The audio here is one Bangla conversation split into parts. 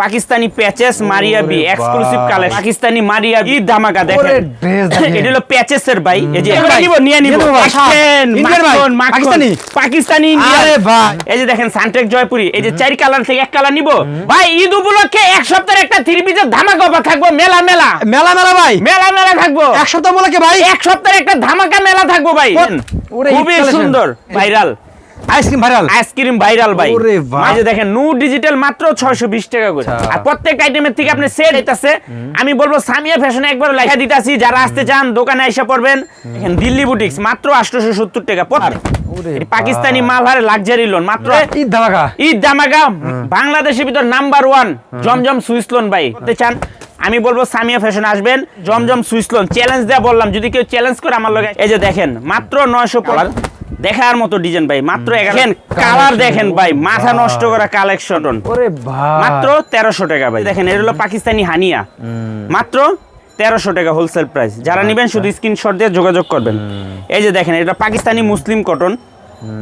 Pakistani patches Maria B exclusive collection Pakistani Maria B. ধামাকা দেখেন। এটা হলো প্যাচেসের ভাই। এই যে নিব নিয়ে নিব। মাখন। পাকিস্তানি? পাকিস্তানি আরে ভাই। এই যে দেখেন সানটেক জয়পুরি। এই যে চার কালার থেকে এক কালার নিব। ভাই ঈদ উপলক্ষে এক সপ্তাহের একটা থ্রি পিসের ধামাকা অফার থাকব। মেলা মেলা। মেলা মেলা ভাই। মেলা মেলা থাকব। এক সপ্তাহ বলে কি ভাই। এক সপ্তাহের একটা ধামাকা মেলা থাকব ভাই। খুবই সুন্দর viral. Ice cream viral? Ice cream viral ভাই। ওরে বাহ। এই যে দেখেন নু ডিজিটাল মাত্র 620 টাকা করে। আচ্ছা। আর প্রত্যেক আইটেমের থেকে আপনি সেট হইতাছে আমি বলব সামিয়া ফ্যাশনে একবার লেখা দিতাছি। যারা আসতে চান দোকানে এসে পড়বেন। দেখেন দিল্লি বুটিক্স মাত্র 870 টাকা। প্রত্যেক পাকিস্তানি মাল হারে লাক্সারি লোন মাত্র ঈদ ধামাকা। ঈদ দামাগা বাংলাদেশের ভিতর number one Zamzam Swiss lawn ভাই। চান আমি বলব সামিয়া ফ্যাশন আসবেন। জমজম সুইস লোন চ্যালেঞ্জ দেয়া বললাম। যদি কেউ চ্যালেঞ্জ করে আমার লগে এই যে দেখেন মাত্র নয়শো কালার দেখার মতো ডিজাইন ভাই মাত্র দেখেন কালার দেখেন ভাই মাথা নষ্ট করা কালেকশন মাত্র তেরোশো টাকা ভাই দেখেন এটা হলো পাকিস্তানি হানিয়া। মাত্র তেরোশো টাকা হোলসেল প্রাইস যারা নেবেন শুধু স্ক্রিনশট দিয়ে যোগাযোগ করবেন। এই যে দেখেন এটা পাকিস্তানি মুসলিম কটন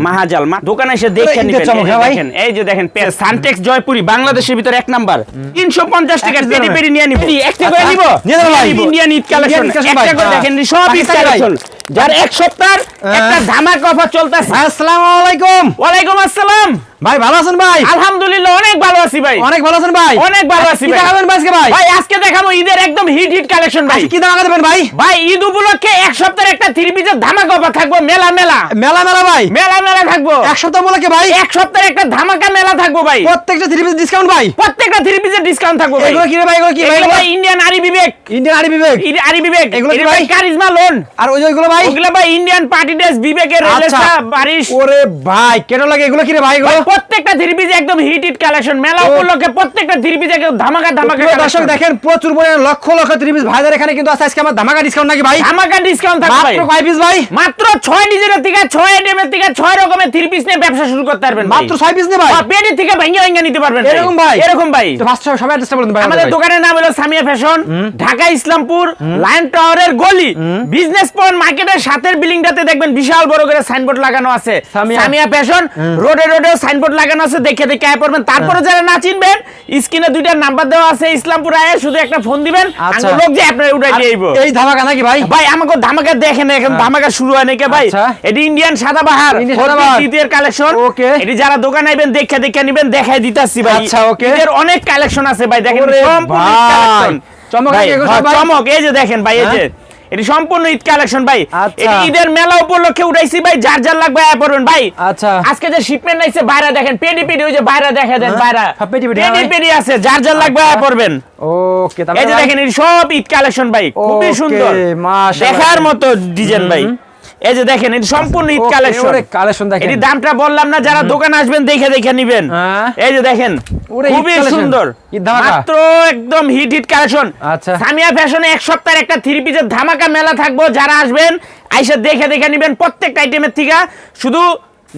মাহাজাল। মা দোকানে এসে দেখে ঈদের এই যে হ্যাঁ দেখেন এই যে দেখেন সানটেক্স জয়পুরি বাংলাদেশের ভিতর এক নাম্বার। তিনশো পঞ্চাশ টাকা এক পেরি পেরি নিয়ে নিব। একটা করে আচ্ছা, নিব। Indian Eid collection. একটা করে। দেখেন সব ঈদ কালেকশন যার এক সপ্তাহ একটা ধামাকা অফার চলতেছে। আসসালামু আলাইকুম। ওয়ালাইকুম আসসালাম। ভাই ভালো আছেন ভাই? আলহামদুলিল্লাহ অনেক ভালো আছি ভাই। অনেক ভালো আছেন ভাই? অনেক ভালো আছি কি ভাই। দেখাবেন আজকে ভাই? ভাই আজকে দেখাবো ঈদের একদম হিট হিট কালেকশন ভাই। কি ধামাকা দেবেন ভাই? ভাই ঈদ উপলক্ষে এক সপ্তাহের একটা থ্রি পিসের ধামাকা অফার থাকব মেলা মেলা। মেলা মেলা ভাই। মেলা মেলা থাকব। এক সপ্তাহ কি ভাই? এক সপ্তাহের একটা ধামাকা মেলা থাকব ভাই। প্রত্যেকটা থ্রি পিস ডিসকাউন্ট ভাই? প্রত্যেকটা থ্রি পিসের ডিসকাউন্ট থাকব ভাই। এগুলো কি রে ভাই এগুলো কি ভাই? এগুলো ইন্ডিয়ান আরি বিবেক ইন্ডিয়ান আরি বিবেক আরি বিবেক এগুলো কি ভাই? কারিজমা লোন আর ওই ওইগুলো ভাই? ওগুলো ভাই ইন্ডিয়ান পার্টি ড্রেস বিবেকের রেলেসা বারিশ। ওরে ভাই কেন লাগে এগুলো কি রে ভাই এগুলো? প্রত্যেকটা থ্রি পিস একদম হিট হিট কালেকশন মেলা উপলক্ষে প্রত্যেকটা থ্রি পিস একদম ধামাকা ধামাকা দর্শক দেখেন প্রচুর পরিমাণে লক্ষ লক্ষ থ্রি পিস ভাইদের এখানে কিন্তু আছে। আজকে আমার ধামাকা ডিসকাউন্ট নাকি ভাই? ধামাকা ডিসকাউন্ট থাকবে ভাই। মাত্র কয় পিস ভাই? মাত্র ছয় ডিজাইনের থেকে ছয় আইটেমের থেকে ছয় রকমের থ্রি পিস নিয়ে ব্যবসা শুরু করতে পারবেন মাত্র ছয় পিস নে ভাই? পেটি থেকে ভেঙে ভেঙে নিতে পারবেন এরকম ভাই? এরকম ভাই। তো ফার্স্ট সবাই অ্যাড্রেসটা বলুন ভাই আমাদের দোকানের নাম হলো সামিয়া ফ্যাশন ঢাকা ইসলামপুর লায়ন টাওয়ারের গলি। বিজনেস পয়েন্ট মার্কেটের সাথের বিল্ডিংটাতে দেখবেন বিশাল বড় করে সাইনবোর্ড লাগানো আছে। সামিয়া- সামিয়া ফ্যাশন রোডে রোডে সাইনবোর্ড লাগানো আছে দেখে দেখে আয় পড়বেন। তারপরে যারা না চিনবেন স্ক্রিনে দুইটা নাম্বার দেওয়া আছে ইসলামপুর আয়ে শুধু একটা ফোন দিবেন। আচ্ছা। আঙ্গুল লোক যে আপনার উঠাই দিয়ে আইবো। এই ধামাকা নাকি ভাই? ভাই আমাকে ধামাকা দেখেন এখন ধামাকা শুরু হয় নাকি ভাই? আচ্ছা। এটি ইন্ডিয়ান ইন্ডিয়ান সাদাবাহার। শীতের কালেকশন ওকে। এটি যারা দোকানে আইবেন দেখে দেখে নিবেন দেখাই দিতাছি ভাই। আচ্ছা, okay. এদের অনেক কালেকশন আছে ভাই দেখেন সম্পূর্ণ কালেকশন হ্যাঁ? চমক এই যে দেখেন ভাই এই যে। এটি সম্পূর্ণ ঈদ কালেকশন ভাই। আচ্ছা। এটি ঈদের মেলা উপলক্ষে উঠাইছি ভাই যার যার লাগবে আয়া ভাই। আচ্ছা। আজকে যে শিপমেন্ট নাইছে বাইরে দেখেন পেডি পেডি ওই যে বাইরে দেখা দেন হ্যাঁ, বাইরে। পেডি পেডি, পেডি হ্যাঁ। আছে যার যার লাগবে আয়া পড়বেন। ওকে এই যে দেখেন এই সব ঈদ কালেকশন ভাই খুবই সুন্দর। দেখার মতো ডিজাইন ভাই। এই যে দেখেন এটি সম্পূর্ণ ঈদ কালেকশন কালেকশন দেখেন। এটি দামটা বললাম না যারা দোকানে আসবেন দেখে দেখে নিবেন। হ্যাঁ। এই যে দেখেন খুবই সুন্দর। ধামাকা। মাত্র একদম হিট হিট কালেকশন আচ্ছা। সামিয়া ফ্যাশনে এক সপ্তাহের একটা থ্রি পিসের ধামাকা মেলা থাকব যারা আসবেন আইসা দেখে দেখে নিবেন প্রত্যেকটা আইটেমের থেকে। শুধু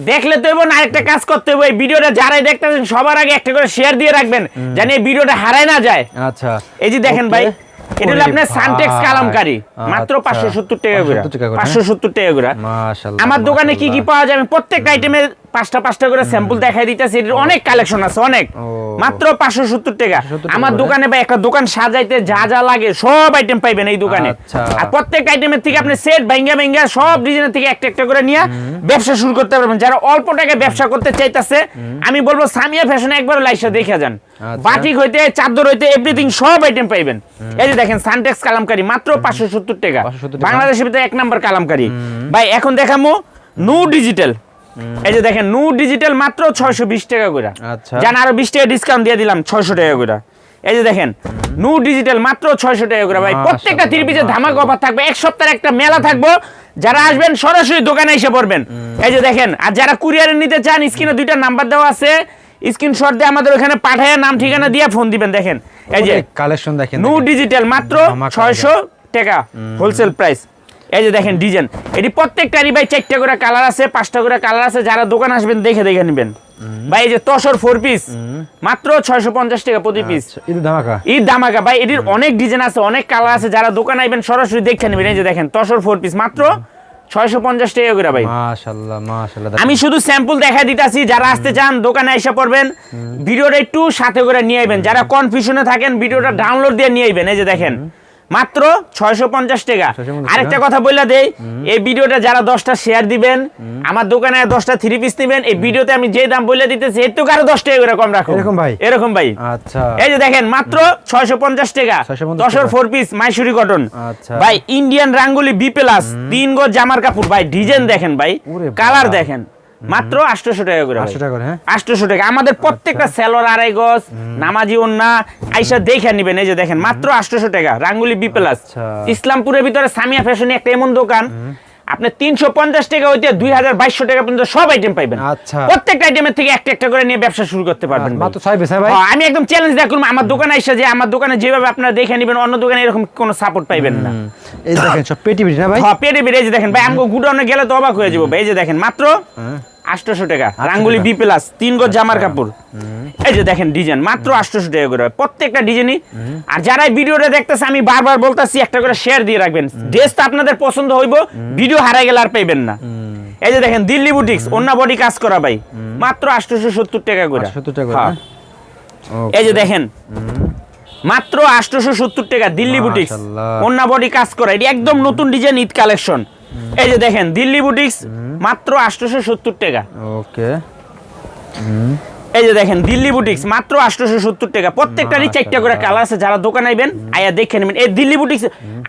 দেখলে তো এবং আরেকটা কাজ করতে হবে এই ভিডিওটা যারাই দেখতেছেন সবার আগে একটা করে শেয়ার দিয়ে রাখবেন জানি এই ভিডিওটা হারায় না যায়। আচ্ছা। এই যে দেখেন ভাই এটা হলো আপনার সানটেক্স কালামকারি। মাত্র আচ্ছা। পাঁচশো সত্তর টাকা করে। 570 টাকা করে, পাঁচশো সত্তর টাকা করে। মাশাআল্লাহ আমার দোকানে কি কি পাওয়া যায় আমি প্রত্যেকটা আইটেমের পাঁচটা পাঁচটা করে স্যাম্পল দেখাই দিতেছি। এটার অনেক কালেকশন আছে অনেক। মাত্র পাঁচশো সত্তর টাকা। 570 টাকা আমার দোকানে ভাই একটা দোকান সাজাইতে যা যা লাগে সব আইটেম পাইবেন এই দোকানে। আচ্ছা। আর প্রত্যেক আইটেমের থেকে আপনি সেট ভাঙ্গা ভাঙ্গা সব ডিজাইনের থেকে একটা একটা করে নিয়ে ব্যবসা শুরু করতে পারবেন। যারা অল্প টাকায় ব্যবসা করতে চাইতেছে আমি বলব সামিয়া ফ্যাশনে একবার লাইসা দেখে যান। বাটিক হইতে চাদর হইতে এভরিথিং সব আইটেম পাইবেন। এই যে দেখেন সানটেক্স কালামকারি মাত্র পাঁচশো সত্তর টাকা। 570 টাকা। বাংলাদেশের ভিতরে এক নাম্বার কালামকারি। ভাই এখন দেখামো নু ডিজিটাল এই যে দেখেন নু ডিজিটাল মাত্র ছয়শো বিশ টাকা করে আচ্ছা। জান আরও বিশ টাকা ডিসকাউন্ট দিয়ে দিলাম ছয়শো টাকা করে এই যে দেখেন নু ডিজিটাল মাত্র ছয়শো টাকা করে ভাই প্রত্যেকটা থ্রি পিসের ধামাকা অফার থাকবে এক সপ্তাহের একটা মেলা থাকব। যারা আসবেন সরাসরি দোকানে এসে পড়বেন। এই যে দেখেন আর যারা কুরিয়ারে নিতে চান স্ক্রিনে দুইটা নাম্বার দেওয়া আছে। স্ক্রিনশট দিয়ে আমাদের ওখানে পাঠায় নাম ঠিকানা দিয়ে ফোন দিবেন দেখেন। এই যে কালেকশন দেখেন নু ডিজিটাল মাত্র ধামাকা ছয়শো টাকা হোলসেল প্রাইস এই যে দেখেন ডিজাইন এটি প্রত্যেকটারই ভাই চারটা করে কালার আছে পাঁচটা করে কালার আছে যারা দোকান আসবেন দেখে দেখে নেবেন। ভাই এই যে তসর ফোর পিস মাত্র ছয়শো পঞ্চাশ টাকা প্রতি পিস আচ্ছা, ঈদ ধামাকা? ঈদ দামাকা ভাই এটির অনেক ডিজাইন আছে অনেক কালার আছে যারা দোকান আইবেন সরাসরি দেখে নেবেন। এই যে দেখেন তসর ফোর পিস মাত্র ছয়শো পঞ্চাশ টাকা করে ভাই। মাশাআল্লাহ মাশাআল্লাহ আমি শুধু স্যাম্পল দেখা দিতাছি যারা আসতে চান দোকানে এসে পড়বেন। ভিডিওটা একটু সাথে করে নিয়ে আইবেন। যারা কনফিউশনে থাকেন ভিডিওটা ডাউনলোড দিয়ে নিয়ে আইবেন। এই যে দেখেন। মাত্র ছয়শো পঞ্চাশ টাকা। 650 আরেকটা কথা বললা দেই এই ভিডিওটা যারা দশটা শেয়ার দিবেন আমার দোকানে দশটা থ্রি পিস দিবেন এই ভিডিওতে আমি যে দাম বলে দিতেছি এর তো কারও দশ টাকা করে কম রাখো। এরকম ভাই? এরকম ভাই। আচ্ছা। এই যে দেখেন মাত্র ছয়শো পঞ্চাশ টাকা। 650 দশর ফোর পিস মাইসুরি কটন আচ্ছা। ভাই ইন্ডিয়ান রাঙ্গুলি বি প্লাস তিন গজ জামার কাপড়। ভাই ডিজাইন দেখেন ভাই কালার দেখেন। মাত্র আটশো টাকা করে আটশো টাকা করে, হ্যাঁ? টাকা। আমাদের প্রত্যেকটা সেলর আড়াই গজ নামাজি ওন্না আইসা দেখে নিবেন এই যে দেখেন মাত্র আটশো টাকা রাঙ্গুলি বি প্লাস আচ্ছা। ইসলামপুরের ভিতরে সামিয়া ফ্যাশনে একটা এমন দোকান আপনি তিনশো পঞ্চাশ টাকা হইতে দুই হাজার বাইশশো টাকা পর্যন্ত সব আইটেম পাইবেন আচ্ছা। প্রত্যেকটা আইটেমের থেকে একটা একটা করে নিয়ে ব্যবসা শুরু করতে পারবেন ভাই। মাত্র 6 পিস হ্যাঁ হ্যাঁ, আমি একদম চ্যালেঞ্জ দেখুন আমার দোকানে এসে যে আমার দোকানে যেভাবে আপনারা দেখে নেবেন অন্য দোকানে এরকম কোনো সাপোর্ট পাইবেন না এই দেখেন সব পেটি পেটি না ভাই পেটি পেটি বেড়ে যে দেখেন ভাই আমাকে গুডাউনে গেলে তো অবাক হয়ে যাব ভাই এই যে দেখেন মাত্র হ্যাঁ। আটশোশো টাকা। রাঙ্গুলি বি প্লাস তিন গজ জামার কাপড়। এই যে দেখেন ডিজাইন মাত্র আটশোশো টাকা করে। প্রত্যেকটা ডিজাইনই আর যারা ভিডিওটা দেখতেছে আমি বারবার বলতেছি একটা করে শেয়ার দিয়ে রাখবেন। ড্রেস তো আপনাদের পছন্দ হইব ভিডিও হারাই গেলে আর পাইবেন না। এই যে দেখেন দিল্লি বুটিক্স অন্য বডি কাজ করা ভাই। মাত্র আটশোশো সত্তর টাকা করে। 870 টাকা করে, হ্যাঁ। Okay. এই যে দেখেন। মাত্র আটশোশো সত্তর টাকা দিল্লি বুটিক্স। অন্য বডি কাজ করা এটি একদম নতুন ডিজাইন ঈদ কালেকশন এই যে দেখেন দিল্লি বুটিক্স মাত্র আটশোশো সত্তর টাকা। ওকে। এই যে দেখেন দিল্লি বুটিক্স মাত্র আটশোশো সত্তর টাকা। প্রত্যেকটারই চারটা করে কালার আছে যারা দোকানে আইবেন আয়া দেখে নেবেন। এই দিল্লি বুটিক্স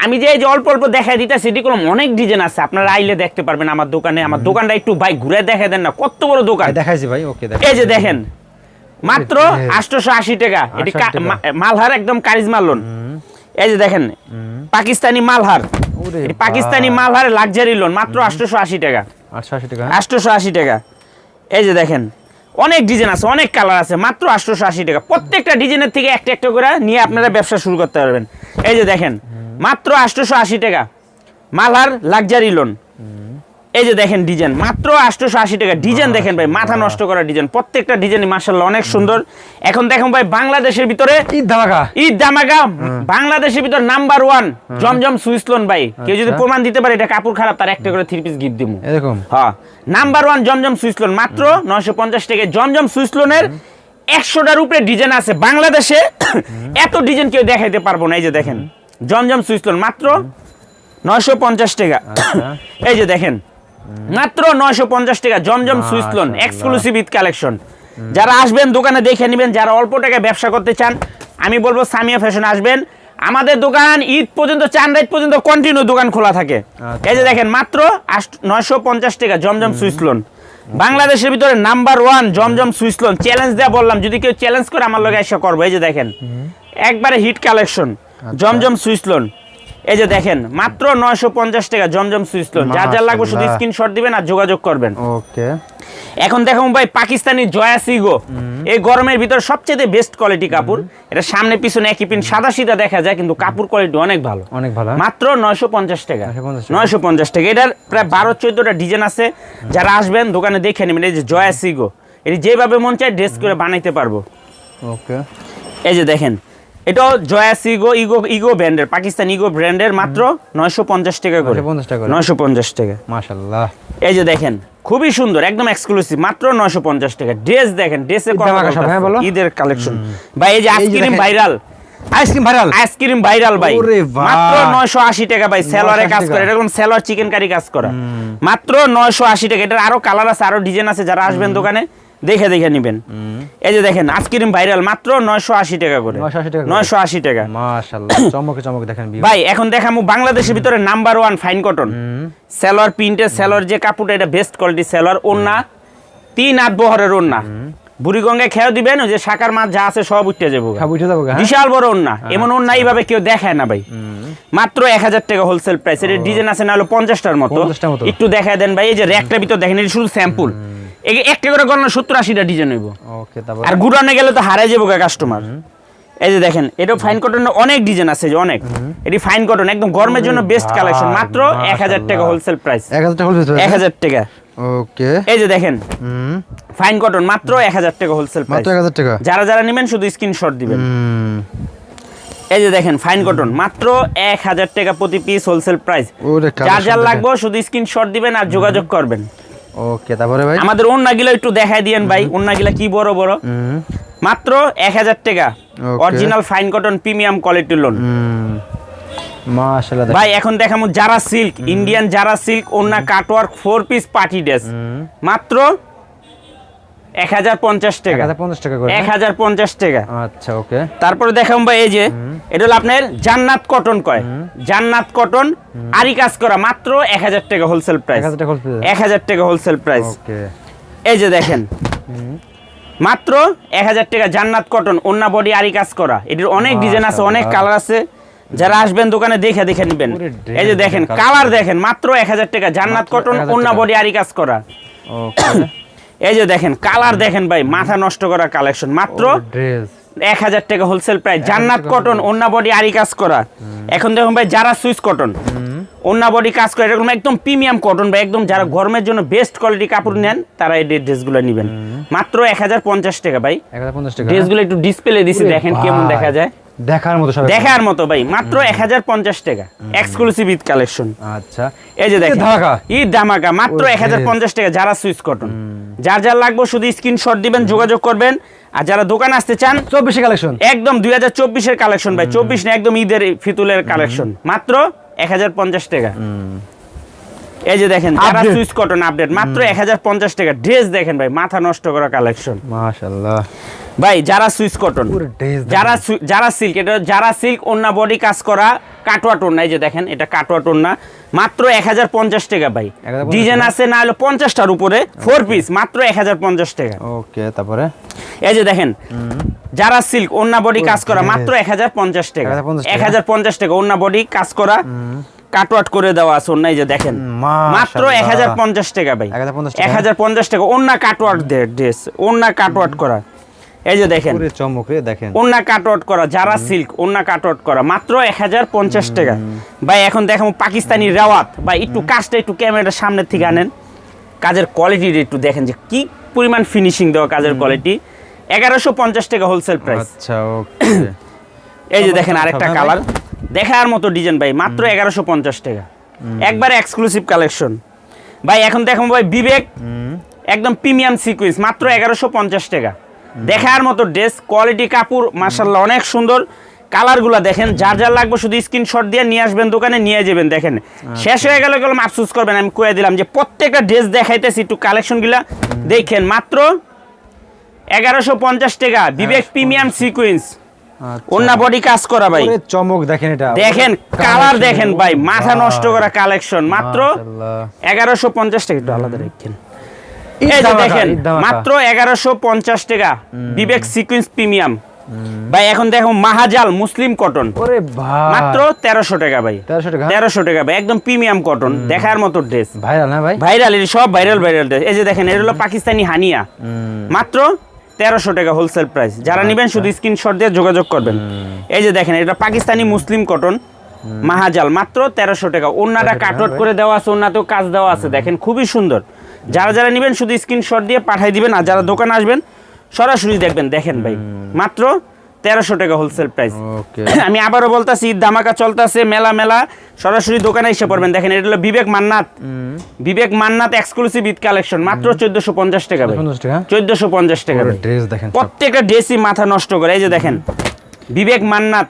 আমি যে এই যে অল্প অল্প দেখাই দিতে সেটি কোনো অনেক ডিজাইন আছে আপনারা আইলে দেখতে পারবেন আমার দোকানে। আমার দোকানটা একটু ভাই ঘুরে দেখে দেন না কত বড় দোকান। দেখাইছি ভাই ওকে দেখ এই যে দেখেন মাত্র আটশোশো আশি টাকা। এটি মালহার একদম কারিজমা লোন। এই যে দেখেন পাকিস্তানি মালহার। পাকিস্তানি মাল মালহার লাক্সারি লোন মাত্র আটশোশো আশি টাকা। আটশো টাকা? আটশোশো আশি টাকা। এই যে দেখেন অনেক ডিজাইন আছে অনেক কালার আছে মাত্র আটশোশো আশি টাকা। প্রত্যেকটা ডিজাইনের থেকে একটা একটা করে নিয়ে আপনারা ব্যবসা শুরু করতে পারবেন। এই যে দেখেন মাত্র আটশোশো আশি টাকা। মালহার লাক্সারি লোন এই যে দেখেন ডিজাইন মাত্র আটশোশো আশি টাকা। ডিজাইন দেখেন ভাই মাথা নষ্ট করা ডিজাইন। প্রত্যেকটা ডিজাইন মার্শাল্লাহ অনেক সুন্দর। এখন দেখেন ভাই বাংলাদেশের ভিতরে ঈদ ধামাকা। ঈদ দামাগা বাংলাদেশের ভিতর number one Zamzam Swiss lawn ভাই। কেউ যদি আচ্ছা। প্রমাণ দিতে পারে এটা কাপড় খারাপ তার একটা করে থ্রি পিস গিফট দিব এরকম। হ্যাঁ। Number one Zamzam Swiss lawn মাত্র নয়শো পঞ্চাশ টাকা জমজম সুইস লোনের একশোটার উপরে ডিজাইন আছে বাংলাদেশে। এত ডিজাইন কেউ দেখাইতে পারব না এই যে দেখেন। জমজম সুইস লোন মাত্র নয়শো পঞ্চাশ টাকা। আচ্ছা। এই যে দেখেন। মাত্র নয়শো পঞ্চাশ টাকা Zamzam Swiss lawn. Exclusive Eid collection যারা আসবেন দোকানে দেখে নেবেন যারা অল্প টাকায় ব্যবসা করতে চান আমি বলব সামিয়া ফ্যাশন আসবেন। আমাদের দোকান ঈদ পর্যন্ত চান রাত পর্যন্ত কন্টিনিউ দোকান খোলা থাকে। আচ্ছা। এই যে দেখেন মাত্র নয়শো পঞ্চাশ টাকা জমজম সুইস লোন বাংলাদেশের ভিতরে number one Zamzam Swiss lawn challenge দেওয়া বললাম যদি কেউ চ্যালেঞ্জ করে আমার লগে এসে করব। এই যে দেখেন একবারে হিট কালেকশন আচ্ছা। জমজম সুইস লোন এই যে দেখেন মাত্র নয়শো পঞ্চাশ টাকা জমজম সুইস লোন যার যার লাগবে শুধু স্ক্রিনশট দিবেন আর যোগাযোগ করবেন। ওকে। এখন দেখো ভাই পাকিস্তানি জয়া সিগো। এই গরমের ভিতর সবচেয়ে বেস্ট কোয়ালিটি কাপড়। এটা সামনে পিছনে একই পিন সাদা সিধা দেখা যায় কিন্তু কাপড় কোয়ালিটি অনেক ভালো। অনেক ভালো? মাত্র নয়শো পঞ্চাশ টাকা। 950 টাকা। নয়শো পঞ্চাশ টাকা। এটার প্রায় বারো চোদ্দটা ডিজাইন আছে। যারা আসবেন দোকানে দেখে নেবেন। এই যে জয়া সিগো। এটি যেভাবে মন চায় ড্রেস করে বানাইতে পারব। ওকে। এই যে দেখেন এটাও জয়া সিগো ইগো ইগো ব্র্যান্ডের পাকিস্তান ইগো ব্র্যান্ডের মাত্র নয়শো পঞ্চাশ টাকা করে। 950 টাকা করে। টাকা। মাশাআল্লাহ। এই যে দেখেন খুবই সুন্দর একদম এক্সক্লুসিভ মাত্র নয়শো পঞ্চাশ টাকা। ড্রেস দেখেন হ্যাঁ। ঈদের কালেকশন ভাই এই যে ice cream viral. Ice cream viral? Ice cream viral ভাই। মাত্র নয়শো আশি টাকা ভাই। সেলরে কাজ করে। এরকম সেলর চিকেন কারি কাজ করা। মাত্র নয়শো আশি টাকা। এটার আরও কালার আছে আরও ডিজাইন আছে যারা আসবেন দোকানে। দেখে দেখে নিবেন। এই যে দেখেন আইসক্রিম ভাইরাল মাত্র নয়শো আশি টাকা করে। 980 টাকা করে। নয়শো আশি টাকা। মাশাআল্লাহ চমকে চমকে দেখেন। ভাই এখন দেখামু বাংলাদেশের ভিতরে number one fine cotton seller প্রিন্টের সেলর যে কাপড়টা এটা বেস্ট কোয়ালিটি সেলর ওন্না তিন আট বহরের ওন্না বুড়িগঙ্গায় খেয়াও দিবেন ওই যে শাকার মাছ যা আছে সব উঠতে যাব হ্যাঁ? বিশাল বড় ওন্না এমন ওন্না এইভাবে কেউ দেখায় না ভাই। মাত্র এক হাজার টাকা হোলসেল প্রাইস এর ডিজাইন আছে না হলো পঞ্চাশটার মতো। 50টার মতো। একটু দেখায় দেন ভাই এই যে র্যাকটার ভিতর দেখেন এটা শুধু স্যাম্পল একটা করে গণনা সত্তর আশিটা ডিজাইন হইব। আর গুড়ানে গেলে তো হারাই যাব কাস্টমার এই যে দেখেন এটা ফাইন কটনের অনেক ডিজাইন আছে যে অনেক। এটি ফাইন কটন একদম গরমের জন্য বেস্ট কালেকশন মাত্র এক হাজার টাকা হোলসেল প্রাইস 1000 টাকা হলবে এক হাজার টাকা। ওকে। এই যে দেখেন ফাইন কটন মাত্র এক হাজার টাকা হোলসেল প্রাইস মাত্র 1000 টাকা। যারা যারা নেবেন শুধু স্ক্রিনশট দিবেন। এই যে দেখেন ফাইন কটন মাত্র এক হাজার টাকা প্রতি পিস হোলসেল প্রাইস যার যার লাগবে শুধু স্ক্রিনশট দিবেন আর যোগাযোগ করবেন। ওকে তারপরে ভাই? আমাদের অন্যগুলো একটু দেখাই দিয়েন ভাই অন্যগুলো কি বড় বড়? মাত্র এক হাজার টাকা। অরিজিনাল ফাইন কটন প্রিমিয়াম কোয়ালিটির লোন ভাই এখন দেখামু যারা সিল্ক ইন্ডিয়ান যারা সিল্ক ওন্না cutwork four piece party dress মাত্র এক হাজার পঞ্চাশ টাকা। 1050 টাকা করে এক হাজার পঞ্চাশ টাকা। আচ্ছা ওকে। তারপরে দেখাম ভাই এই যে এটা হলো আপনার জান্নাত কটন কয়? জান্নাত কটন আরি কাজ করা মাত্র এক হাজার টাকা হোলসেল প্রাইস 1000 টাকা হোলসেল প্রাইস ওকে। এই যে দেখেন মাত্র এক হাজার টাকা জান্নাত কটন অন্য বডি আরি কাজ করা। এটির অনেক ডিজাইন আছে অনেক কালার আছে। যারা আসবেন দোকানে দেখে দেখে নেবেন। এই যে দেখেন কালার দেখেন। মাত্র এক হাজার টাকা জান্নাত কটন 1000 অন্য বডি আরি কাজ করা। ওকে। এই যে দেখেন কালার দেখেন ভাই মাথা নষ্ট করা কালেকশন মাত্র এক হাজার টাকা হোলসেল প্রাইস জান্নাত কটন অন্য বডি আরি কাজ করা। এখন দেখুন ভাই যারা সুইচ কটন অন্য বডি কাজ করে এরকম একদম প্রিমিয়াম কটন বা একদম যারা গরমের জন্য বেস্ট কোয়ালিটি কাপড় নেন তারা এই ড্রেসগুলো নেবেন। মাত্র এক হাজার পঞ্চাশ টাকা ভাই। 1050 টাকা। ড্রেসগুলো একটু ডিসপ্লে দিছি দেখেন কেমন দেখা যায়। দেখার মতো দেখার মতো ভাই মাত্র এক হাজার পঞ্চাশ টাকা। এক্সক্লুসিভ ঈদ কালেকশন আচ্ছা। এই যে দেখেন ধামাকা। ঈদ ধামাকা মাত্র এক হাজার পঞ্চাশ টাকা যারা সুইচ কটন যার যার লাগবে শুধু স্ক্রিনশট দিবেন যোগাযোগ করবেন। আর যারা দোকান আসতে চান 24 কালেকশন। একদম দুই হাজার চব্বিশের কালেকশন ভাই চব্বিশ না একদম ঈদের ফিতুলের কালেকশন। মাত্র এক হাজার পঞ্চাশ টাকা। এই যে দেখেন যারা। সুইচ কটন আপডেট মাত্র এক হাজার পঞ্চাশ টাকা। ড্রেস দেখেন ভাই মাথা নষ্ট করা কালেকশন। মাশাআল্লাহ। ভাই যারা সুইচ কটন যারা যারা সিল্ক এটা যারা সিল্ক অন্য বডি কাজ করা কাটোয়া টোনা এই যে দেখেন এটা কাটোয়া টোনা মাত্র এক হাজার পঞ্চাশ টাকা ভাই। 1050 ডিজাইন আছে না হলে পঞ্চাশটার উপরে ফোর পিস মাত্র এক হাজার পঞ্চাশ টাকা। ওকে তারপরে? এই যে দেখেন যারা সিল্ক অন্য বডি কাজ করা মাত্র এক হাজার পঞ্চাশ টাকা। এক হাজার পঞ্চাশ টাকা? অন্য বডি কাজ করা কাটওয়াট করে দেওয়া আছে অন্য যে দেখেন। মাত্র এক হাজার পঞ্চাশ টাকা ভাই। এক হাজার পঞ্চাশ টাকা? অন্য কাটওয়াট ড্রেস অন্য কাটওয়াট করা। এই যে দেখেন। পুরো চমক দেখেন। ওন্না করা যারা সিল্ক ওন্না কাটআউট করা। মাত্র এক হাজার পঞ্চাশ টাকা। ভাই এখন দেখো পাকিস্তানি রেওয়াত বা একটু কাজটা একটু ক্যামেরার সামনের থেকে আনেন। কাজের কোয়ালিটিটা একটু দেখেন যে কি পরিমাণ ফিনিশিং দেওয়া কাজের কোয়ালিটি এগারোশো পঞ্চাশ টাকা হোলসেল প্রাইস আচ্ছা ওকে এই যে দেখেন আরেকটা কালার দেখার মতো ডিজাইন ভাই মাত্র এগারোশো পঞ্চাশ টাকা। একবারে এক্সক্লুসিভ কালেকশন ভাই এখন দেখো ভাই বিবেক। একদম প্রিমিয়াম সিকুয়েন্স মাত্র এগারোশো পঞ্চাশ টাকা। দেখার মতো ড্রেস কোয়ালিটি কাপড় মার্শাল্লাহ অনেক সুন্দর। কালারগুলো দেখেন যার যার লাগবে শুধু স্ক্রিনশট দিয়ে নিয়ে আসবেন দোকানে নিয়ে যাবেন দেখেন। শেষ হয়ে গেলে গেলাম আফসোস করবেন আমি কয়ে দিলাম যে প্রত্যেকটা ড্রেস দেখাইতেছি একটু কালেকশনগুলা দেখেন মাত্র এগারোশো পঞ্চাশ টাকা বিবেক প্রিমিয়াম সিকুয়েন্স অন্য বডি কাজ করা ভাই। চমক দেখেন এটা। দেখেন কালার দেখেন ভাই মাথা নষ্ট করা কালেকশন মাত্র এগারোশো পঞ্চাশ টাকা একটু আলাদা ঈদ এই যে দেখেন মাত্র এগারোশো পঞ্চাশ টাকা। Vivek sequence premium. ভাই এখন দেখো মাহাজাল মুসলিম কটন। মাত্র তেরোশো টাকা ভাই। তেরোশো টাকা? ভাই একদম প্রিমিয়াম কটন দেখার মতো ড্রেস ভাইরাল না ভাই? ভাইরাল এর সব ভাইরাল ভাইরাল ড্রেস এই যে দেখেন এটা হলো পাকিস্তানি হানিয়া। মাত্র তেরোশো টাকা হোলসেল প্রাইস যারা নেবেন শুধু স্ক্রিনশট দিয়ে যোগাযোগ করবেন। এই যে দেখেন এটা পাকিস্তানি মুসলিম কটন মাহাজাল মাত্র তেরোশো টাকা। অন্যটা কাটওয়াট করে দেওয়া আছে অন্যতেও কাজ দেওয়া আছে। দেখেন খুবই সুন্দর। যারা যারা নেবেন শুধু স্ক্রিনশট দিয়ে পাঠিয়ে দিবেন আর যারা দোকান আসবেন সরাসরি দেখবেন। দেখেন ভাই মাত্র তেরোশো টাকা হোলসেল প্রাইস আমি আবারও বলতাছি ঈদ ধামাকা চলতেছে মেলা মেলা সরাসরি দোকানে এসে পড়বেন। দেখেন এটা হলো বিবেক মান্নাত। বিবেক মান্নাত এক্সক্লুসিভ ঈদ কালেকশন মাত্র চোদ্দশো পঞ্চাশ টাকা ভাই। 50 টাকা? চোদ্দশো পঞ্চাশ টাকা ড্রেস দেখেন প্রত্যেকটা ড্রেসই মাথা নষ্ট করে। এই যে দেখেন বিবেক মান্নাত।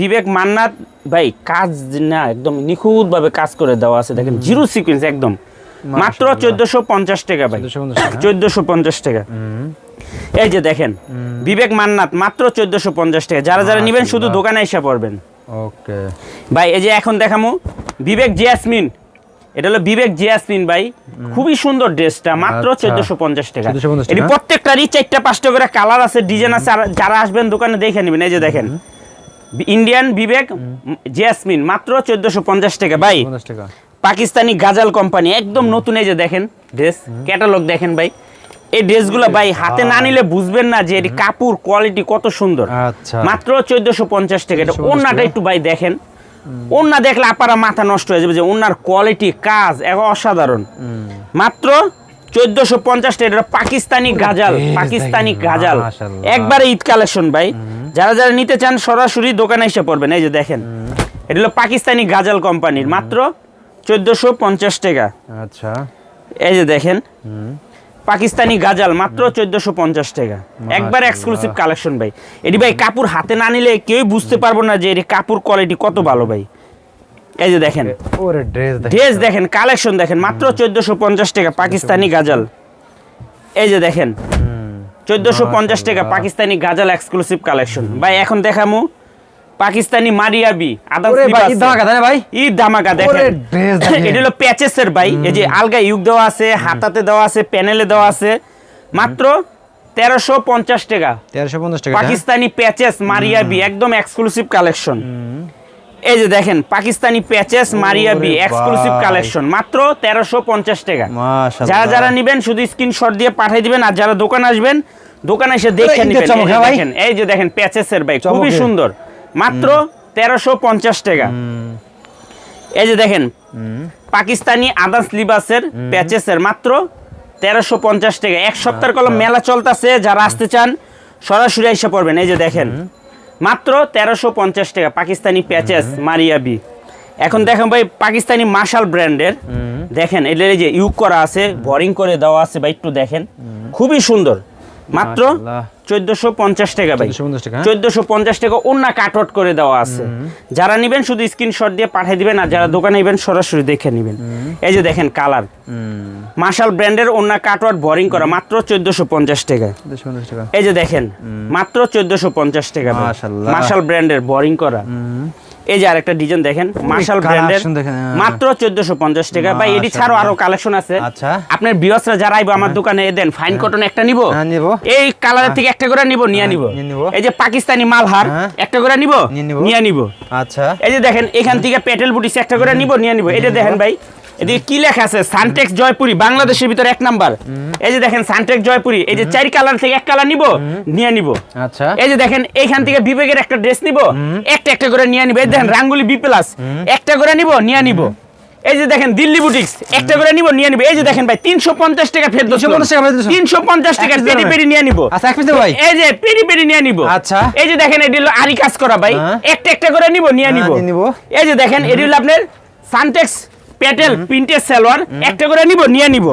বিবেক মান্নাত ভাই কাজ না একদম নিখুঁত ভাবে কাজ করে দেওয়া আছে। দেখেন জিরো সিকুয়েন্স একদম। মাত্র চোদ্দশো পঞ্চাশ টাকা ভাই। চোদ্দশো পঞ্চাশ টাকা। এই যে দেখেন বিবেক মান্নাত মাত্র চোদ্দশো পঞ্চাশ টাকা। যারা যারা নেবেন শুধু দোকানে এসে পড়বেন। ওকে। ভাই এই যে এখন দেখামু বিবেক জিয়াসমিন। এটা হলো বিবেক জিয়াসমিন ভাই। খুবই সুন্দর ড্রেসটা মাত্র আচ্ছা। চোদ্দশো পঞ্চাশ টাকা। 1450 এটি। প্রত্যেকটারই চারটা পাঁচটা করে কালার আছে ডিজাইন আছে। যারা আসবেন দোকানে দেখে নেবেন। এই যে দেখেন ইন্ডিয়ান বিবেক জিয়াসমিন মাত্র চোদ্দশো পঞ্চাশ টাকা। ভাই 50 টাকা। পাকিস্তানি গাজাল কোম্পানি একদম নতুন এই যে দেখেন ড্রেস ক্যাটালগ দেখেন ভাই। এই ড্রেসগুলো ভাই হাতে না নিলে বুঝবেন না যে এটি কাপড় কোয়ালিটি কত সুন্দর। আচ্ছা। মাত্র চোদ্দশো পঞ্চাশ টাকা। এটা 1450 ওন্নাটা একটু ভাই দেখেন। ওন্না দেখলে আপারা মাথা নষ্ট হয়ে যাবে যে ওন্নার কোয়ালিটি কাজ এক অসাধারণ। মাত্র চোদ্দশো পঞ্চাশ টাকা। এটা পাকিস্তানি গাজাল পাকিস্তানি গাজাল। একবারে ঈদ কালেকশন ভাই। যারা যারা নিতে চান সরাসরি দোকানে এসে পড়বেন। এই যে দেখেন। এটা হলো পাকিস্তানি গাজাল কোম্পানির। মাত্র চোদ্দশো পঞ্চাশ টাকা। আচ্ছা। এই যে দেখেন পাকিস্তানি গাজাল মাত্র চোদ্দশো পঞ্চাশ টাকা। একবার এক্সক্লুসিভ কালেকশন ভাই। এটি ভাই কাপড় হাতে না নিলে কেউই বুঝতে পারব না যে এটি কাপড় কোয়ালিটি কত ভালো ভাই। এই যে দেখেন। ওরে ড্রেস দেখেন। ড্রেস দেখেন কালেকশন দেখেন মাত্র চোদ্দশো পঞ্চাশ টাকা পাকিস্তানি গাজাল। এই যে দেখেন চোদ্দশো পঞ্চাশ টাকা পাকিস্তানি গাজাল এক্সক্লুসিভ কালেকশন ভাই এখন দেখামু। পাকিস্তানি মারিয়াবি ভাই। ধামাকা দেখেন। এটা হলো প্যাচেসের ভাই এই যে আলগা ইউক দেওয়া আছে হাতাতে দেওয়া আছে প্যানেলে দেওয়া আছে। মাত্র তেরোশো পঞ্চাশ টাকা। তেরোশো পঞ্চাশ টাকা পাকিস্তানি প্যাচেস মারিয়াবি একদম এক্সক্লুসিভ কালেকশন এই যে দেখেন Pakistani patches Maria B exclusive collection মাত্র তেরোশো পঞ্চাশ টাকা। যারা যারা নিবেন শুধু স্ক্রিনশট দিয়ে পাঠিয়ে দিবেন আর যারা দোকান আসবেন দোকানে এসে দেখে নিবেন। এই যে হ্যাঁ দেখেন এই যে দেখেন প্যাচেসের ভাই খুবই সুন্দর। মাত্র তেরোশো পঞ্চাশ টাকা। এই যে দেখেন পাকিস্তানি আদাস লিবাসের প্যাচেসের মাত্র তেরোশো পঞ্চাশ টাকা। এক সপ্তাহের কলম মেলা চলতেছে যারা আসতে চান সরাসরি এসে পড়বেন। এই যে দেখেন মাত্র তেরোশো পঞ্চাশ টাকা পাকিস্তানি প্যাচেস মারিয়াবি। এখন দেখেন ভাই পাকিস্তানি মার্শাল ব্র্যান্ডের দেখেন এই যে ইউক করা আছে বোরিং করে দেওয়া আছে ভাই একটু দেখেন। খুবই সুন্দর। মাত্র চোদ্দশো পঞ্চাশ টাকা ভাই। 1450 টাকা? চোদ্দশো পঞ্চাশ টাকা অন্য কাটআউট করে দেওয়া আছে। যারা নিবেন শুধু স্ক্রিনশট দিয়ে পাঠিয়ে দিবেন আর যারা দোকানে নেবেন সরাসরি দেখে নেবেন। এই যে দেখেন কালার। মার্শাল ব্র্যান্ডের অন্য কাটআউট বোরিং করা মাত্র চোদ্দশো পঞ্চাশ টাকা। এই যে দেখেন মাত্র চোদ্দশো পঞ্চাশ টাকা মার্শাল ব্র্যান্ডের বোরিং করা। এই যে আরেকটা ডিজাইন দেখেন মার্শাল ব্র্যান্ডের হ্যাঁ। মাত্র চোদ্দশো পঞ্চাশ টাকা। ভাই এটি ছাড়াও আরও কালেকশন আছে। আচ্ছা। আপনার বিয়সরা যারা আইবো আমার দোকানে দেন ফাইন কটন একটা নিব? হ্যাঁ, নিবো। এই কালারের থেকে একটা করে নিব নিয়ে হ্যাঁ, নিব। এই যে পাকিস্তানি মালহার হ্যাঁ। একটা করে নিব? নিয়ে নিবো। নিয়ে নিব। আচ্ছা। এই যে দেখেন এখান থেকে পেটেল বুটিস একটা করে নিব নিয়ে নিব। এটা দেখেন ভাই এদিকে কি লেখা আছে? সানটেক্স জয়পুরি বাংলাদেশের ভিতরে এক নাম্বার। এই যে দেখেন সানটেক্স জয়পুরি এই যে চারি কালার থেকে এক কালার নিব নিয়ে নিব। আচ্ছা। এই যে দেখেন এইখান থেকে বিবেকের একটা ড্রেস নিব একটা একটা করে নিয়ে নিব। এই দেখেন রাঙ্গুলি বি প্লাস একটা করে নিব নিয়ে নিব। এই যে দেখেন দিল্লি বুটিক্স একটা করে নিব নিয়ে নিব। এই যে দেখেন ভাই তিনশো পঞ্চাশ টাকা ফেরত 350 টাকা তিনশো পঞ্চাশ টাকা পেরি পেরি নিয়ে নিব। আচ্ছা, এক ভাই? এই যে পেরি পেরি নিয়ে নিব। আচ্ছা। এই যে দেখেন এটি হলো আরি কাজ করা ভাই। হ্যাঁ। একটা একটা করে নিব নিয়ে হ্যাঁ, নিব। নিয়ে নিব। এই যে দেখেন এটি হলো আপনার সানটেক্স প্যাটেল প্রিন্টের সালোয়ার একটা করে নিব নিয়ে নিব।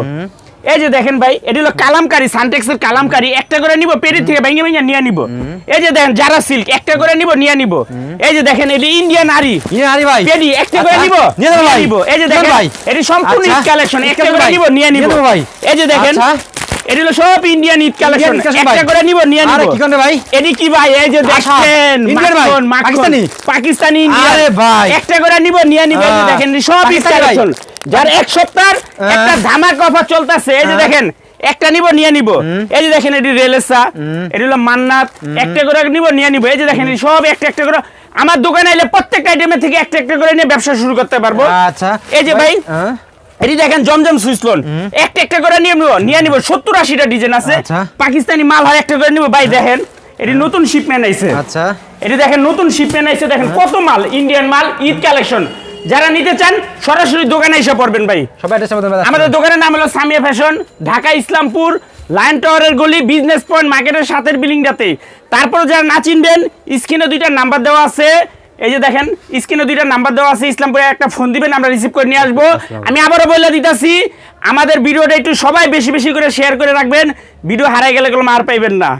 এই যে দেখেন ভাই এটি হলো কালামকারি সানটেক্সের কালামকারি একটা করে নিব পেটের থেকে ভেঙে ভেঙে নিয়ে নিব। এই যে দেখেন যারা সিল্ক একটা করে নিব নিয়ে নিব। এই যে দেখেন এটি ইন্ডিয়ান আরি। নারী আরি ভাই। পেরি একটা করে আচ্ছা, নিব নিয়ে নেব এই যে দেখেন ভাই। এটি সম্পূর্ণ আচ্ছা, কালেকশন একটা করে নিব নিয়ে নিব ভাই। এই যে দেখেন আচ্ছা। এটি হলো সব ইন্ডিয়ান ঈদ কালেকশন। একটা করে নিব নিয়ে আরে কি করবে ভাই? এটি কি ভাই? এই যে ইন্ডিয়ান ভাই, মাখন। পাকিস্তানি? পাকিস্তানি আরে ভাই। একটা করে নিব নিয়ে নিব এই যে দেখেন সব ঈদ কালেকশন। যার এক সপ্তাহ। একটা ধামাকা অফার চলতেছে এই যে। দেখেন একটা নিব নিয়ে নিব। এই যে দেখেন এটি রেলেসা এটি হলো মান্নাত একটা করে নিব নিয়ে নিব। এই যে দেখেন সব একটা একটা করে আমার দোকানে এলে প্রত্যেকটা আইটেমের থেকে একটা একটা করে নিয়ে ব্যবসা শুরু করতে পারব। আচ্ছা। এই যে ভাই। এটি দেখেন জমজম সুইচ লোন একটা একটা করে নিয়ে নিব নিয়ে নিব সত্তর আশিটা ডিজাইন আছে। আচ্ছা। পাকিস্তানি মাল হয় একটা করে নিব। ভাই দেখেন এটি নতুন শিপমেন্ট আইছে। আচ্ছা। এটি দেখেন নতুন শিপমেন্ট আইছে। দেখেন কত মাল ইন্ডিয়ান মাল ঈদ কালেকশন যারা নিতে চান সরাসরি দোকানে এসে পড়বেন ভাই। আমাদের দোকানের নাম হলো সামিয়া ফ্যাশন ঢাকা ইসলামপুর লাইন টাওয়ারের গলি বিজনেস পয়েন্ট মার্কেটের সাথের বিল্ডিংটাতে তারপর যারা না চিনবেন স্ক্রিনে দুইটা নাম্বার দেওয়া আছে। এই যে দেখেন, স্ক্রিনে দুইটা নাম্বার দেওয়া আছে, ইসলামপুরে একটা ফোন দিবেন, আমরা রিসিভ করে নিয়ে আসব। আমি আবারও বলে দিতেছি, আমাদের ভিডিওটা একটু সবাই বেশি বেশি করে শেয়ার করে রাখবেন, ভিডিও হারাই গেলে কোনো মার পাইবেন না।